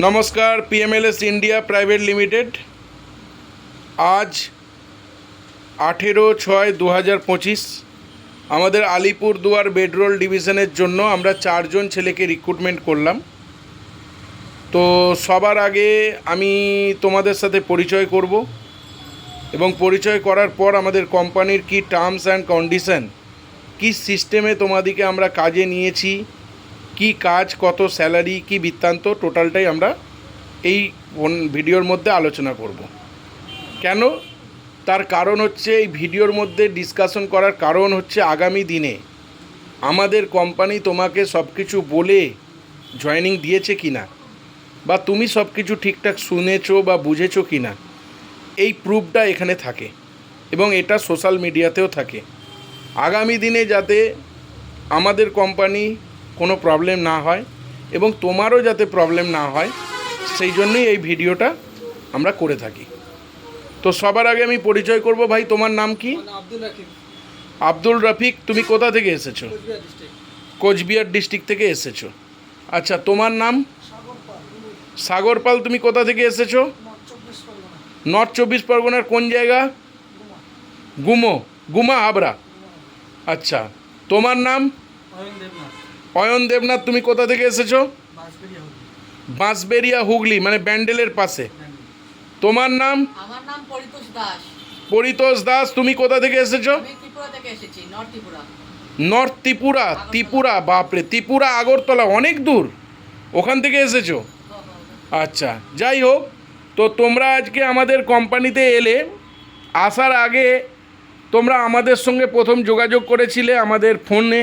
নমস্কার PMLS India private limited আজ আঠেরো ছয় দু হাজার পঁচিশ, আমাদের আলিপুরদুয়ার বেডরোল ডিভিশনের জন্য আমরা চারজন ছেলেকে রিক্রুটমেন্ট করলাম। তো সবার আগে আমি তোমাদের সাথে পরিচয় করব এবং পরিচয় করার পর আমাদের কোম্পানির কি টার্মস অ্যান্ড কন্ডিশন কি সিস্টেমে তোমাদেরকে আমরা কাজে নিয়েছি কি কাজ, কত স্যালারি, কি বৃত্তান্ত, টোটালটাই আমরা এই ভিডিওর মধ্যে আলোচনা করব। কেন? তার কারণ হচ্ছে এই ভিডিওর মধ্যে ডিসকাশন করার কারণ হচ্ছে আগামী দিনে আমাদের কোম্পানি তোমাকে সব কিছু বলে জয়েনিং দিয়েছে কি না বা তুমি সব কিছু ঠিকঠাক শুনেছো বা বুঝেছ কি না এই প্রুফটা এখানে থাকে এবং এটা সোশ্যাল মিডিয়াতেও থাকে। আগামী দিনে যাতে আমাদের কোম্পানি কোনো প্রবলেম না হয় এবং তোমারও যাতে প্রবলেম না হয় সেই জন্যই এই ভিডিওটা আমরা করে থাকি। তো সবার আগে আমি পরিচয় করব ভাই তোমার নাম কি? আব্দুল রফিক তুমি কোথা থেকে এসেছ? কোচবিহার ডিস্ট্রিক্ট থেকে এসেছ। আচ্ছা তোমার নাম? সাগর পাল তুমি কোথা থেকে এসেছ? নর্থ চব্বিশ পরগনার কোন জায়গা? গুমো। গুমা হাবড়া। আচ্ছা তোমার নাম? অয়ন দেবনাথ তুমি কোথা থেকে এসেছ? বাঁশবেরিয়া হুগলি মানে ব্যান্ডেলের পাশে। তোমার নাম? আমার নাম পরিতোষ দাস। পরিতোষ দাস তুমি কোথা থেকে এসেছ? ত্রিপুরা থেকে এসেছি নর্থ ত্রিপুরা। নর্থ ত্রিপুরা ত্রিপুরা বাপরে ত্রিপুরা আগরতলা অনেক দূর। ওখান থেকে এসেছ? আচ্ছা যাই হোক তো তোমরা আজকে আমাদের কোম্পানিতে এলে আসার আগে তোমরা আমাদের সঙ্গে প্রথম যোগাযোগ করেছিলে আমাদের ফোনে।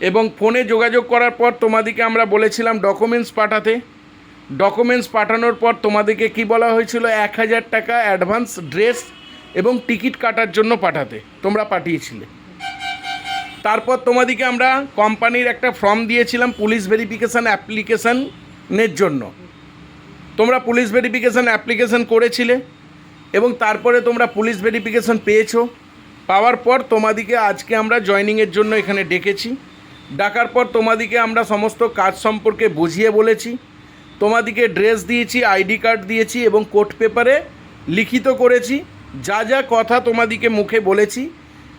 এবং ফোনে যোগাযোগ করার পর তোমাদেরকে আমরা বলেছিলাম ডকুমেন্টস পাঠাতে। ডকুমেন্টস পাঠানোর পর তোমাদেরকে কি বলা হয়েছিল? এক হাজার টাকা অ্যাডভান্স ড্রেস এবং টিকিট কাটার জন্য পাঠাতে। তোমরা পাঠিয়েছিলে। তারপর তোমাদেরকে আমরা কোম্পানির একটা ফর্ম দিয়েছিলাম পুলিশ ভেরিফিকেশান অ্যাপ্লিকেশানের জন্য। তোমরা পুলিশ ভেরিফিকেশান অ্যাপ্লিকেশান করেছিলে এবং তারপরে তোমরা পুলিশ ভেরিফিকেশান পেয়েছ। পাওয়ার পর তোমাদিকে আজকে আমরা জয়নিংয়ের জন্য এখানে ডেকেছি। ডাকার পর তোমাদিকে আমরা সমস্ত কাজ সম্পর্কে বুঝিয়ে বলেছি। তোমাদিকে ড্রেস দিয়েছি, আইডি কার্ড দিয়েছি এবং কোর্ট পেপারে লিখিত করেছি। যা যা কথা তোমাদিকে মুখে বলেছি,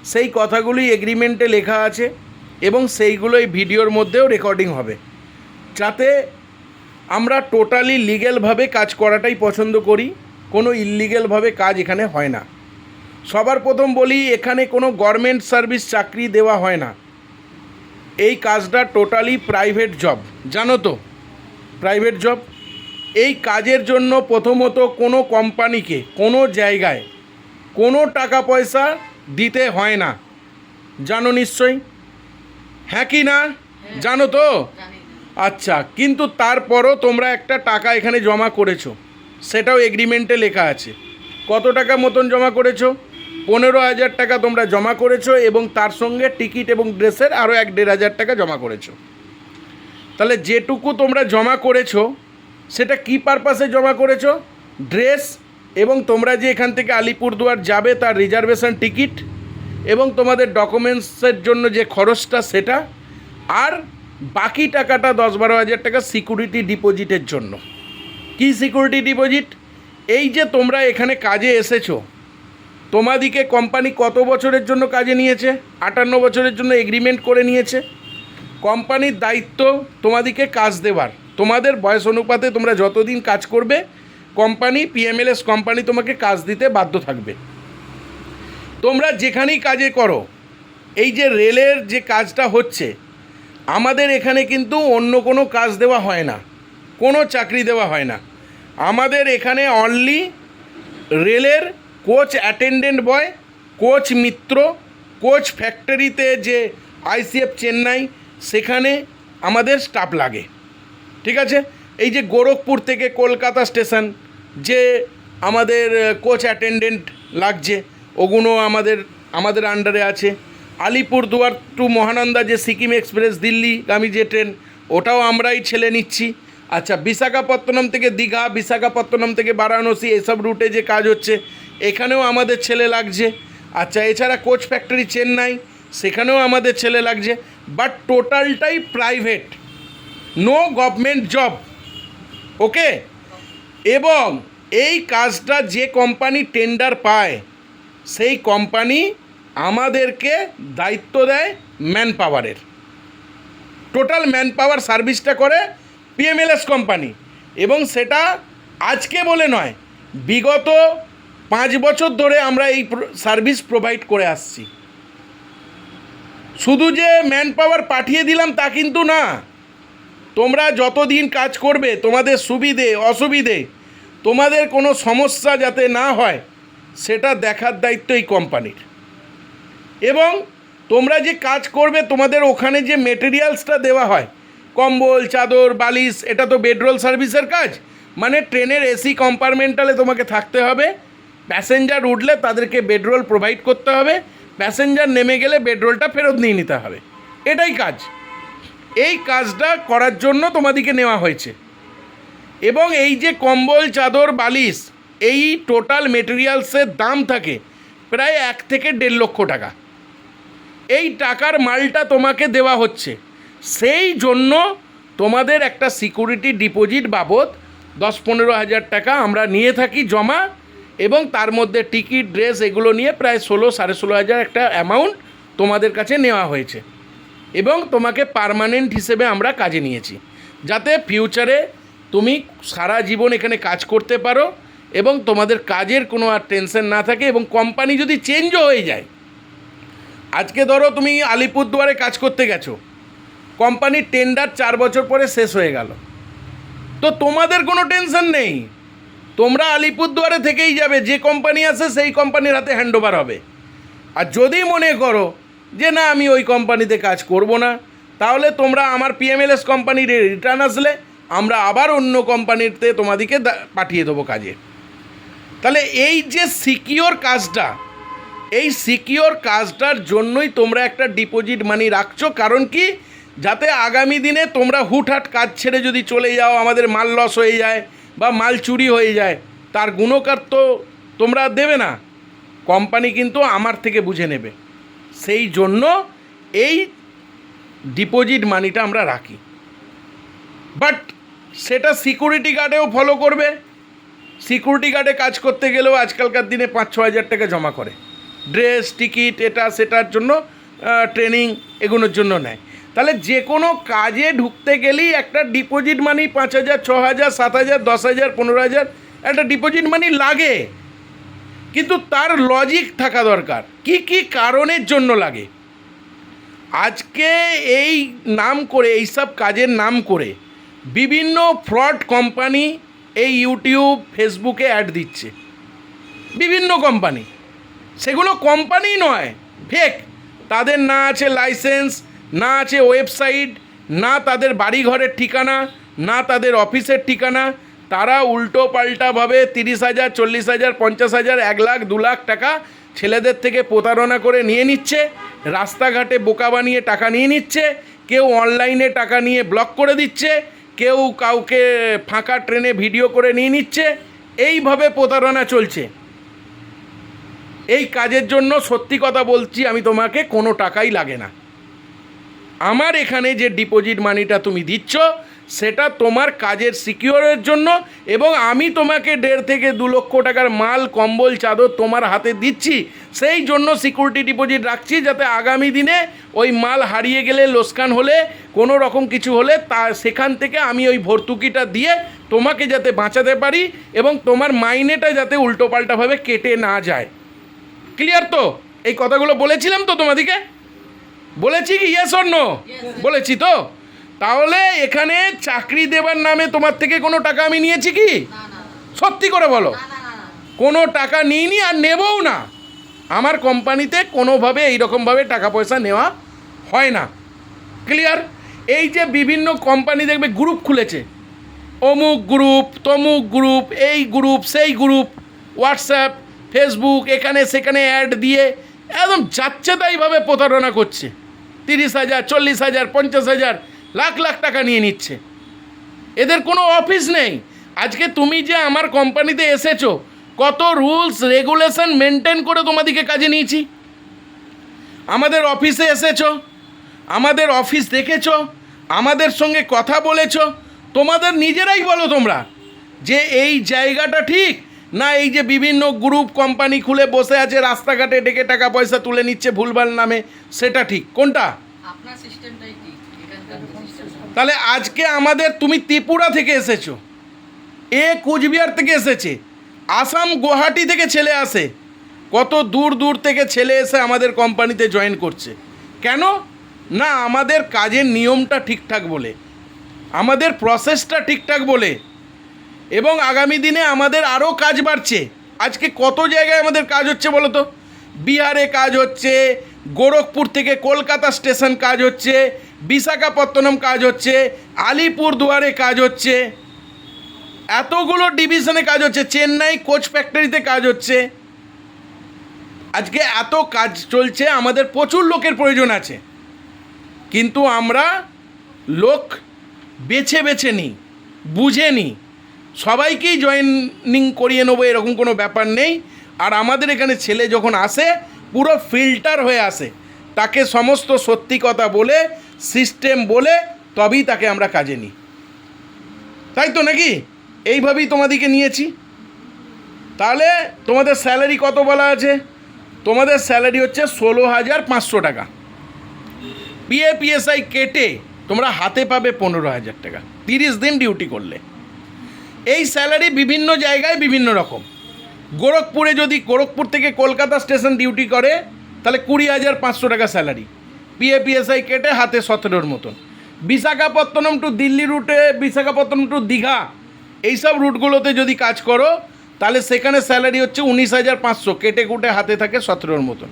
সেই কথাগুলি এগ্রিমেন্টে লেখা আছে এবং সেইগুলোই ভিডিওর মধ্যেও রেকর্ডিং হবে। যাতে আমরা টোটালি লিগ্যালভাবে কাজ করাটাই পছন্দ করি, কোনো ইললিগ্যালভাবে কাজ এখানে হয় না। সবার প্রথম বলি, এখানে কোনো গভর্নমেন্ট সার্ভিস চাকরি দেওয়া হয় না। এই কাজটা টোটালি প্রাইভেট জব জানো তো? প্রাইভেট জব এই কাজের জন্য প্রথমত কোনো কোম্পানিকে কোনো জায়গায় কোনো টাকা পয়সা দিতে হয় না। জানো নিশ্চয়ই? হ্যাঁ কি না? জানো তো? আচ্ছা কিন্তু তারপরও তোমরা একটা টাকা এখানে জমা করেছ। সেটাও এগ্রিমেন্টে লেখা আছে। কত টাকা মতন জমা করেছ? পনেরো হাজার টাকা তোমরা জমা করেছ এবং তার সঙ্গে টিকিট এবং ড্রেসের আরও এক দেড় হাজার টাকা জমা করেছ। তাহলে যেটুকু তোমরা জমা করেছ, সেটা কি পারপাসে জমা করেছ? ড্রেস এবং তোমরা যে এখান থেকে আলিপুরদুয়ার যাবে তার রিজার্ভেশন টিকিট এবং তোমাদের ডকুমেন্টসের জন্য যে খরচটা সেটা, আর বাকি টাকাটা দশ বারো হাজার টাকা সিকিউরিটি ডিপোজিটের জন্য। কি সিকিউরিটি ডিপোজিট এই যে তোমরা এখানে কাজে এসেছ তোমাদিকে কোম্পানি কত বছরের জন্য কাজে নিয়েছে? আটান্ন বছরের জন্য এগ্রিমেন্ট করে নিয়েছে। কোম্পানির দায়িত্ব তোমাদিকে কাজ দেওয়ার তোমাদের বয়স অনুপাতে তোমরা যতদিন কাজ করবে কোম্পানি পিএমএলএস কোম্পানি তোমাকে কাজ দিতে বাধ্য থাকবে। তোমরা যেখানেই কাজে করো, এই যে রেলের যে কাজটা হচ্ছে, আমাদের এখানে কিন্তু অন্য কোনো কাজ দেওয়া হয় না। কোনো চাকরি দেওয়া হয় না। আমাদের এখানে অনলি রেলের কোচ অ্যাটেন্ডেন্ট বয়, কোচ মিত্র, কোচ ফ্যাক্টরিতে যে আইসিএফ চেন্নাই, সেখানে আমাদের স্টাফ লাগে। ঠিক আছে? এই যে গোরখপুর থেকে কলকাতা স্টেশন, যে আমাদের কোচ অ্যাটেন্ডেন্ট লাগছে ওগুলো আমাদের আমাদের আন্ডারে আছে। আলিপুরদুয়ার টু মহানন্দা যে সিকিম এক্সপ্রেস, দিল্লিগামী যে ট্রেন, ওটাও আমরাই ছেলে নিচ্ছি। আচ্ছা বিশাখাপত্তনম থেকে দীঘা, বিশাখাপত্তনম থেকে বারাণসী, এসব রুটে যে কাজ হচ্ছে এখানেও আমাদের ছেলে লাগছে। আচ্ছা এছাড়া কোচ ফ্যাক্টরি চেন্নাই, সেখানেও আমাদের ছেলে লাগছে। বাট টোটালটাই private no government job okay এবং এই কাজটা যে কোম্পানি টেন্ডার পায়, সেই কোম্পানি আমাদেরকে দায়িত্ব দেয় ম্যান পাওয়ারের টোটাল ম্যান পাওয়ার সার্ভিসটা করে পিএমএলএস কোম্পানি এবং সেটা আজকে বলে নয়, বিগত পাঁচ বছর ধরে আমরা এই সার্ভিস প্রোভাইড করে আসছি। শুধু যে ম্যান পাওয়ার পাঠিয়ে দিলাম তা কিন্তু না। তোমরা যতদিন কাজ করবে, তোমাদের সুবিধে, অসুবিধে, তোমাদের কোনো সমস্যা যাতে না হয়, সেটা দেখার দায়িত্ব এই কোম্পানির এবং তোমরা যে কাজ করবে, তোমাদের ওখানে যে মেটেরিয়ালসটা দেওয়া হয়, কম্বল, চাদর, বালিশ, এটা তো বেডরোল সার্ভিসের কাজ। মানে ট্রেনের এসি কম্পার্টমেন্টালে তোমাকে থাকতে হবে। প্যাসেঞ্জার উঠলে তাদেরকে বেডরোল প্রোভাইড করতে হবে। প্যাসেঞ্জার নেমে গেলে বেডরোলটা ফেরত নিয়ে নিতে হবে। এটাই কাজ। এই কাজটা করার জন্য তোমাদেরকে নেওয়া হয়েছে। এবং এই যে কম্বল, চাদর, বালিশ, এই টোটাল মেটেরিয়ালসের দাম থাকে প্রায় এক থেকে দেড় লক্ষ টাকা। এই টাকার মালটা তোমাকে দেওয়া হচ্ছে। সেই জন্য তোমাদের একটা সিকিউরিটি ডিপোজিট বাবদ দশ পনেরো হাজার টাকা আমরা নিয়ে থাকি জমা। এবং তার মধ্যে টিকিট, ড্রেস এগুলো নিয়ে প্রায় ষোলো, সাড়ে ষোলো হাজার একটা অ্যামাউন্ট তোমাদের কাছে নেওয়া হয়েছে। এবং তোমাকে পার্মানেন্ট হিসেবে আমরা কাজে নিয়েছি। যাতে ফিউচারে তুমি সারা জীবন এখানে কাজ করতে পারো এবং তোমাদের কাজের কোনো আর টেনশন না থাকে এবং কোম্পানি যদি চেঞ্জও হয়ে যায়। আজকে ধরো তুমি আলিপুরদুয়ারে কাজ করতে গেছো। কোম্পানির টেন্ডার চার বছর পরে শেষ হয়ে গেল। তো তোমাদের কোনো টেনশন নেই। তোমরা আলিপুরদুয়ারে থেকেই যাবে, যে কোম্পানি আছে সেই কোম্পানির হাতে হ্যান্ডওভার হবে। আর যদি মনে করো যে না, আমি ওই কোম্পানিতে কাজ করব না, তাহলে তোমরা আমার পিএমএলএস কোম্পানির রিটার্ন আসলে আমরা আবার অন্য কোম্পানিতে তোমাদেরকে পাঠিয়ে দেবো কাজে। তাহলে এই যে সিকিওর কাজটা, এই সিকিওর কাজটার জন্যই তোমরা একটা ডিপোজিট মানি রাখছো, কারণ কি? যাতে আগামী দিনে তোমরা হুটহাট কাজ ছেড়ে যদি চলে যাও, আমাদের মাল লস হয়ে যায় বা মাল চুরি হয়ে যায়, তার গুণকার তো তোমরা দেবে না। কোম্পানি কিন্তু আমার থেকে বুঝে নেবে। সেই জন্য এই ডিপোজিট মানিটা আমরা রাখি। বাট সেটা সিকিউরিটি গার্ডেও ফলো করবে। সিকিউরিটি গার্ডে কাজ করতে গেলেও আজকালকার দিনে পাঁচ ছ হাজার টাকা জমা করে। ড্রেস, টিকিট, এটা, সেটার জন্য ট্রেনিং এগুলোর জন্য নেয়। তাহলে যে কোনো কাজে ঢুকতে গেলেই একটা ডিপোজিট মানি পাঁচ হাজার, ছ হাজার, সাত হাজার, দশ হাজার, পনেরো হাজার, একটা ডিপোজিট মানি লাগে। কিন্তু তার লজিক থাকা দরকার। কি কি কারণের জন্য লাগে? আজকে এই নাম করে এইসব কাজের নাম করে বিভিন্ন ফ্রড কোম্পানি এই ইউটিউব ফেসবুকে অ্যাড দিচ্ছে। বিভিন্ন কোম্পানি সেগুলো কোম্পানি নয় ফেক তাদের না আছে লাইসেন্স না আছে ওয়েবসাইট, না তাদের বাড়ি ঘরের ঠিকানা, না তাদের অফিসের ঠিকানা। তারা উল্টো পাল্টাভাবে তিরিশ হাজার, চল্লিশ হাজার, পঞ্চাশ হাজার, এক লাখ, দু লাখ টাকা ছেলেদের থেকে প্রতারণা করে নিয়ে নিচ্ছে, রাস্তাঘাটে বোকা বানিয়ে টাকা নিয়ে নিচ্ছে, কেউ অনলাইনে টাকা নিয়ে ব্লক করে দিচ্ছে, কেউ কাউকে ফাঁকা ট্রেনে ভিডিও করে নিয়ে নিচ্ছে, এইভাবে প্রতারণা চলছে। এই কাজের জন্য সত্যি কথা বলছি, আমি তোমাকে কোনো টাকাই লাগে না। আমার এখানে যে ডিপোজিট মানিটা তুমি দিচ্ছ, সেটা তোমার কাজের সিকিওরের জন্য এবং আমি তোমাকে দেড় থেকে দু লক্ষ টাকার মাল, কম্বল, চাদর তোমার হাতে দিচ্ছি। সেই জন্য সিকিউরিটি ডিপোজিট রাখছি যাতে আগামী দিনে ওই মাল হারিয়ে গেলে লোসকান হলে, কোনো রকম কিছু হলে তা সেখান থেকে আমি ওই ভর্তুকিটা দিয়ে তোমাকে যাতে বাঁচাতে পারি এবং তোমার মাইনেটা যাতে উল্টোপাল্টাভাবে কেটে না যায়। ক্লিয়ার তো? এই কথাগুলো বলেছিলাম তো তোমাদিকে বলেছি কি? ইয়েস অন্য বলেছি তো? তাহলে এখানে চাকরি দেবার নামে তোমার থেকে কোনো টাকা আমি নিয়েছি কি? সত্যি করে বলো। কোনো টাকা নিইনি আর নেবও না। আমার কোম্পানিতে কোনোভাবে এইরকমভাবে টাকা পয়সা নেওয়া হয় না। ক্লিয়ার এই যে বিভিন্ন কোম্পানি দেখবে গ্রুপ খুলেছে। অমুক গ্রুপ তমুক গ্রুপ এই গ্রুপ সেই গ্রুপ হোয়াটসঅ্যাপ ফেসবুক এখানে সেখানে অ্যাড দিয়ে একদম যাচ্ছে তাইভাবে প্রতারণা করছে। তিরিশ হাজার, চল্লিশ হাজার, পঞ্চাশ হাজার, লাখ লাখ টাকা নিয়ে নিচ্ছে। এদের কোনো অফিস নেই। আজকে তুমি যে আমার কোম্পানিতে এসেছ, কত রুলস, রেগুলেশন মেনটেন করে তোমাদেরকে কাজে নিয়েছি? আমাদের অফিসে এসেছ, আমাদের অফিস দেখেছ, আমাদের সঙ্গে কথা বলেছ, তোমাদের নিজেরাই বলো তোমরা যে এই জায়গাটা ঠিক না এই যে বিভিন্ন গ্রুপ কোম্পানি খুলে বসে আছে রাস্তাঘাটে ডেকে টাকা পয়সা তুলে নিচ্ছে ভুলভাল নামে সেটা ঠিক। কোনটা? আপনার সিস্টেমটাই ঠিক এখানকার সিস্টেম। তাহলে আজকে আমাদের তুমি ত্রিপুরা থেকে এসেছ এ কুচবিহার থেকে এসেছে আসাম গুয়াহাটি থেকে ছেলে আসে কত দূর দূর থেকে ছেলে এসে আমাদের কোম্পানিতে জয়েন করছে। কেন? না আমাদের কাজের নিয়মটা ঠিকঠাক বলে আমাদের প্রসেসটা ঠিকঠাক বলে এবং আগামী দিনে আমাদের আরও কাজ বাড়ছে। আজকে কত জায়গায় আমাদের কাজ হচ্ছে বলো তো? বিহারে কাজ হচ্ছে, গোরখপুর থেকে কলকাতা স্টেশন কাজ হচ্ছে, বিশাখাপত্তনম কাজ হচ্ছে আলিপুর দুয়ারে কাজ হচ্ছে। এতগুলো ডিভিশনে কাজ হচ্ছে, চেন্নাই কোচ ফ্যাক্টরিতে কাজ হচ্ছে। আজকে এত কাজ চলছে, আমাদের প্রচুর লোকের প্রয়োজন আছে। কিন্তু আমরা লোক বেছে বেছে নিই, বুঝে নিই। সবাইকেই জয়েনিং করিয়ে নেব, এরকম কোনো ব্যাপার নেই। আর আমাদের এখানে ছেলে যখন আসে, পুরো ফিল্টার হয়ে আসে। তাকে সমস্ত সত্যি কথা বলে সিস্টেম বলে, তবেই তাকে আমরা কাজে নিই। তাই তো নাকি? এইভাবেই তোমাদেরকে নিয়েছি। তাহলে তোমাদের স্যালারি কত বলা আছে? তোমাদের স্যালারি হচ্ছে ষোলো হাজার পাঁচশো টাকা। পিএ পিএসআই কেটে তোমরা হাতে পাবে পনেরো হাজার টাকা। তিরিশ দিন ডিউটি করলে। এই স্যালারি বিভিন্ন জায়গায় বিভিন্ন রকম। গোরখপুরে যদি, গোরখপুর থেকে কলকাতা স্টেশন ডিউটি করে, তাহলে কুড়ি হাজার পাঁচশো টাকা স্যালারি পিএ পিএসআই কেটে হাতে সতেরোর মতন। বিশাখাপত্তনম টু দিল্লি রুটে বিশাখাপত্তনম টু দীঘা, এইসব রুটগুলোতে যদি কাজ করো, তাহলে সেখানে স্যালারি হচ্ছে উনিশ হাজার পাঁচশো, কেটে কুটে হাতে থাকে সতেরোর মতন।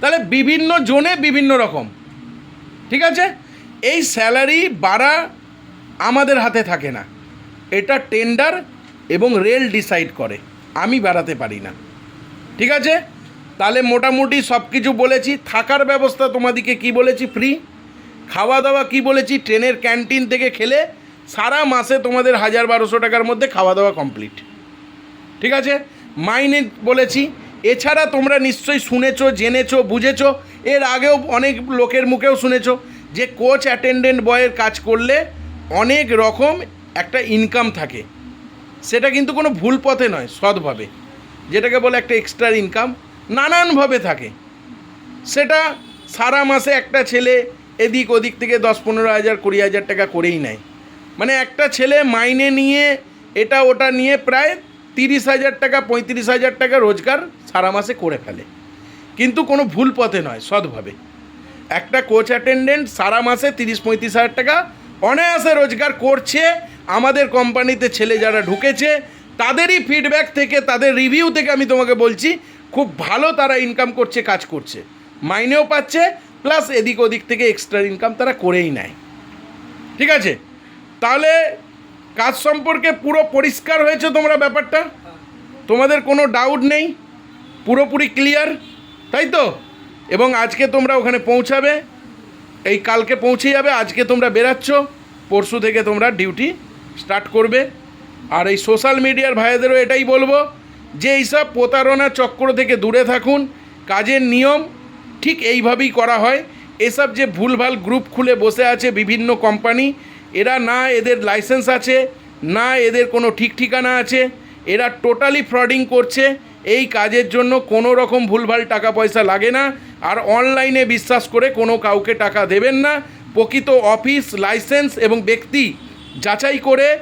তাহলে বিভিন্ন জোনে বিভিন্ন রকম। ঠিক আছে? এই স্যালারি বাড়া আমাদের হাতে থাকে না। এটা টেন্ডার এবং রেল ডিসাইড করে। আমি বাড়াতে পারি না। ঠিক আছে? তাহলে মোটামুটি সব কিছু বলেছি। থাকার ব্যবস্থা তোমাদিকে কি বলেছি? ফ্রি খাওয়া দাওয়া কি বলেছি? ট্রেনের ক্যান্টিন থেকে খেলে সারা মাসে তোমাদের হাজার বারোশো টাকার মধ্যে খাওয়া দাওয়া কমপ্লিট। ঠিক আছে? মাইনে বলেছি। এছাড়া তোমরা নিশ্চয়ই শুনেছো, জেনেছো, বুঝেছ। এর আগেও অনেক লোকের মুখেও শুনেছো যে কোচ অ্যাটেন্ডেন্ট বয়ের কাজ করলে অনেক রকম একটা ইনকাম থাকে। সেটা কিন্তু কোনো ভুল পথে নয়, সৎভাবে। যেটাকে বলে একটা এক্সট্রা ইনকাম নানানভাবে থাকে। সেটা সারা মাসে একটা ছেলে এদিক ওদিক থেকে দশ পনেরো হাজার, কুড়ি হাজার টাকা করেই নেয়। মানে একটা ছেলে মাইনে নিয়ে এটা ওটা নিয়ে প্রায় তিরিশ হাজার টাকা, পঁয়ত্রিশ হাজার টাকা রোজগার সারা মাসে করে ফেলে। কিন্তু কোনো ভুল পথে নয়, সৎভাবে। একটা কোচ অ্যাটেন্ডেন্ট সারা মাসে তিরিশ, পঁয়ত্রিশ হাজার টাকা অনায়াসে রোজগার করছে, আমাদের কোম্পানিতে ছেলে যারা ঢুকেছে, তাদেরই ফিডব্যাক থেকে, তাদের রিভিউ থেকে আমি তোমাকে বলছি, খুব ভালো তারা ইনকাম করছে, কাজ করছে। মাইনেও পাচ্ছে প্লাস এদিক ওদিক থেকে এক্সট্রা ইনকাম তারা করেই নেয়। ঠিক আছে? তাহলে কাজ সম্পর্কে পুরো পরিষ্কার হয়েছে তোমরা ব্যাপারটা? তোমাদের কোনো ডাউট নেই? পুরোপুরি ক্লিয়ার তাই তো? এবং আজকে তোমরা ওখানে পৌঁছাবে। এই কালকে পৌঁছে যাবে, আজকে তোমরা বেরাচ্ছ, পরশু থেকে তোমরা ডিউটি স্টার্ট করবে। আর এই সোশ্যাল মিডিয়ার ভাইদেরও এটাই বলব যে এইসব প্রতারণা চক্র থেকে দূরে থাকুন, কাজের নিয়ম ঠিক এইভাবেই করা হয়। এসব যে ভুলভাল গ্রুপ খুলে বসে আছে বিভিন্ন কোম্পানি, এরা না এদের লাইসেন্স আছে, না এদের কোনো ঠিক ঠিকানা আছে, এরা টোটালি ফ্রডিং করছে। এই কাজের জন্য কোনো রকম ভুলভাল টাকা পয়সা লাগে না, আর অনলাইনে বিশ্বাস করে কোনো কাউকে টাকা দেবেন না। প্রকৃত অফিস, লাইসেন্স এবং ব্যক্তি যাচাই করে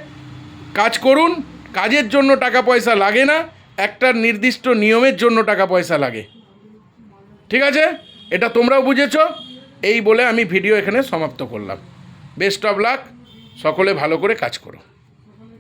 কাজ করুন। কাজের জন্য টাকা পয়সা লাগে না, একটা নির্দিষ্ট নিয়মের জন্য টাকা পয়সা লাগে। ঠিক আছে? এটা তোমরাও বুঝেছ। এই বলে আমি ভিডিও এখানে সমাপ্ত করলাম। Best of luck. সকলে ভালো করে কাজ করো।